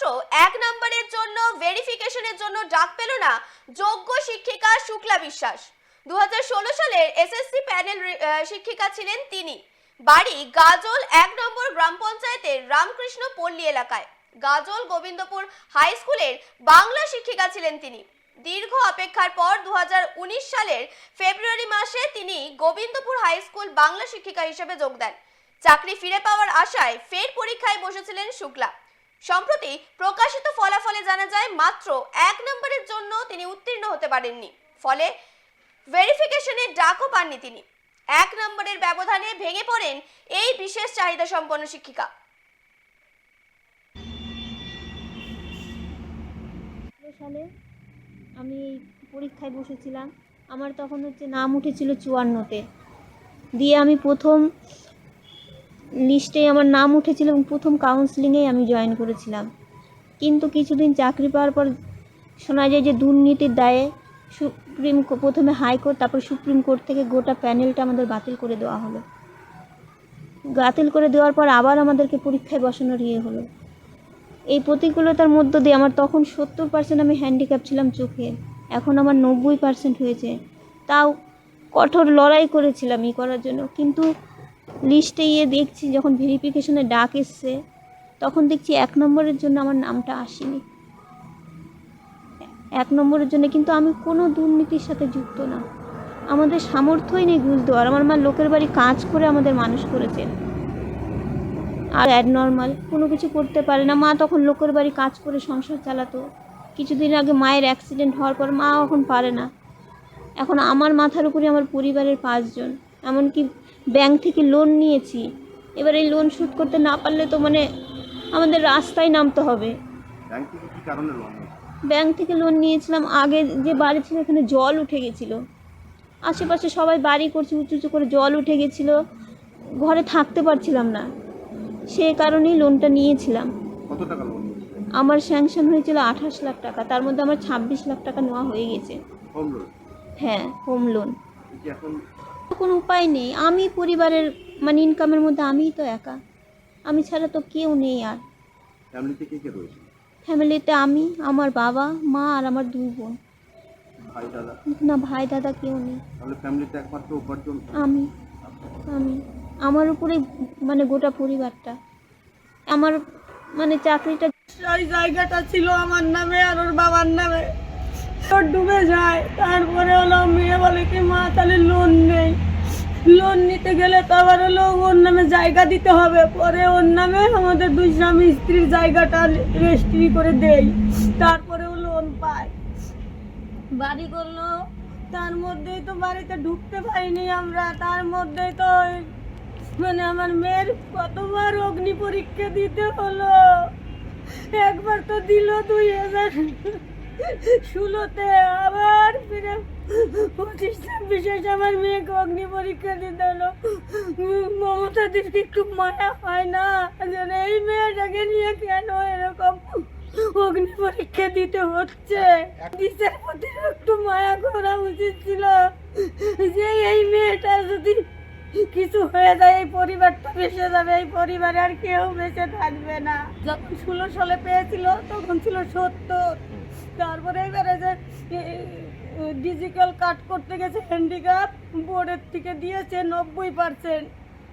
মাত্র এক নম্বরের জন্য ভেরিফিকেশনের জন্য ডাক পেল না যোগ্য শিক্ষিকা শুক্লা বিশ্বাস। দু সালের এসএসসি প্যানেল শিক্ষিকা ছিলেন তিনি। বাড়ি গাজল এক নম্বর গ্রাম পঞ্চায়েতের রামকৃষ্ণ পল্লী এলাকায়। গাজল গোবিন্দপুর হাই স্কুলের বাংলা শিক্ষিকা ছিলেন তিনি। দীর্ঘ অপেক্ষার পর দু হাজার উনিশ সালের ফেব্রুয়ারি মাসে তিনি গোবিন্দপুর হাই স্কুল বাংলা শিক্ষিকা হিসেবে যোগ দেন। চাকরি ফিরে পাওয়ার আশায় ফের পরীক্ষায় বসেছিলেন শুক্লা। সম্প্রতি প্রকাশিত ফলাফলে জানা যায়, মাত্র এক নম্বরের জন্য তিনি উত্তীর্ণ হতে পারেননি। ফলে ভেরিফিকেশনে ডাকও পাননি তিনি। এক নম্বরের ব্যবধানে ভেঙে পড়েন এই বিশেষ চাহিদা সম্পন্ন শিক্ষিকা সালে আমি পরীক্ষায় বসেছিলাম। আমার তখন হচ্ছে নাম উঠেছিল চুয়ান্নতে। দিয়ে আমি প্রথম লিস্টে আমার নাম উঠেছিল এবং প্রথম কাউন্সিলিংয়েই আমি জয়েন করেছিলাম। কিন্তু কিছুদিন চাকরি পাওয়ার পর শোনা যায় যে দুর্নীতির দায়ে সুপ্রিম প্রথমে হাইকোর্ট তারপর সুপ্রিম কোর্ট থেকে গোটা প্যানেলটা আমাদের বাতিল করে দেওয়া হলো। বাতিল করে দেওয়ার পর আবার আমাদেরকে পরীক্ষায় বসানোর ইয়ে হলো। এই প্রতিকূলতার মধ্য দিয়ে আমার তখন সত্তর পার্সেন্ট আমি হ্যান্ডিক্যাপ ছিলাম চোখে। এখন আমার নব্বই পার্সেন্ট হয়েছে। তাও কঠোর লড়াই করেছিলাম ই করার জন্য। কিন্তু লিস্টে গিয়ে দেখছি যখন ভেরিফিকেশনে ডাক এসছে, তখন দেখছি এক নম্বরের জন্য আমার নামটা আসেনি। এক নম্বরের জন্য কিন্তু আমি কোনো দুর্নীতির সাথে যুক্ত না। আমাদের সামর্থ্যই নেই ঘুষ দেওয়ার, আমার মা লোকের বাড়ি কাজ করে আমাদের মানুষ করেছেন। আর অ্যাড নর্মাল কোনো কিছু করতে পারে না। মা তখন লোকের বাড়ি কাজ করে সংসার চালাতো। কিছুদিন আগে মায়ের অ্যাক্সিডেন্ট হওয়ার পর মা এখন পারে না। এখন আমার মাথার উপরে আমার পরিবারের পাঁচজন। এমনকি ব্যাংক থেকে লোন নিয়েছি। এবার এই লোন শোধ করতে না পারলে তো মানে আমাদের রাস্তায় নামতে হবে। ব্যাংক থেকে লোন নিয়েছিলাম আগে যে বাড়ি ছিল এখানে জল উঠে গেছিল। আশেপাশে সবাই বাড়ি করছে উঁচু উঁচু করে জল উঠে গেছিল। ঘরে থাকতে পারছিলাম না। সে কারণেই লোনটা নিয়েছিলাম। কত টাকা লোন আমার স্যাংশন হয়েছিল আঠাশ লাখ টাকা তার মধ্যে আমার ছাব্বিশ লাখ টাকা নেওয়া হয়ে গেছে। হোম লোন হ্যাঁ হোম লোন এখন কোনো উপায় নেই। আমি পরিবারের মানে ইনকামের মধ্যে আমিই তো একা। আমি ছাড়া তো কেউ নেই আর। ফ্যামিলিতে কে কে রয়েছে? ফ্যামিলিতে আমি আমার বাবা মা আর আমার দুই বোন। ভাই দাদা? না ভাই দাদা কেউ নেই। তাহলে ফ্যামিলিতে একমাত্র উপার্জন আমি আমি। আমার উপরে মানে গোটা পরিবারটা। আমার মানে চাকরিটা জায়গাটা ছিল আমার নামে আর ওর বাবার নামে। ডুবে যায়। তারপরে হলো মেয়ে বলে কি, মা, তাহলে লোন নেই। লোন নিতে গেলে তো আবার হলো ওর নামে জায়গা দিতে হবে। পরে ওর নামে আমাদের দুই স্বামী স্ত্রীর জায়গাটা রেজিস্ট্রি করে দেই। তারপরেও লোন পায়। বাড়ি করল। তার মধ্যেই তো বাড়িতে ঢুকতে পারিনি আমরা। তার মধ্যেই তো মানে আমার মেয়ের কতবার অগ্নি পরীক্ষা দিতে হলো। একবার তো দিল দুই হাজার। ষোলোতে আবার ফিরে পঁচিশ ছাব্বিশে আমার মেয়েকে অগ্নি পরীক্ষা দিতে হলো। মমতা দিদি একটু মায়া হয় না? এই মেয়েটাকে নিয়ে কেন এরকম অগ্নি পরীক্ষা দিতে হচ্ছে? প্রতি একটু মায়া করা উচিত ছিল। যে এই মেয়েটা যদি কিছু হয়ে যায়, এই পরিবারটা বেঁচে যাবে, এই পরিবারে আর কেউ বেঁচে থাকবে না। যখন ষোলো সালে পেয়েছিল, তখন ছিল সত্তর। তারপরে এবারে যে ডিজিটাল কাট করতে গেছে হ্যান্ডিক্যাপ বোর্ডের থেকে দিয়েছে নব্বই পার্সেন্ট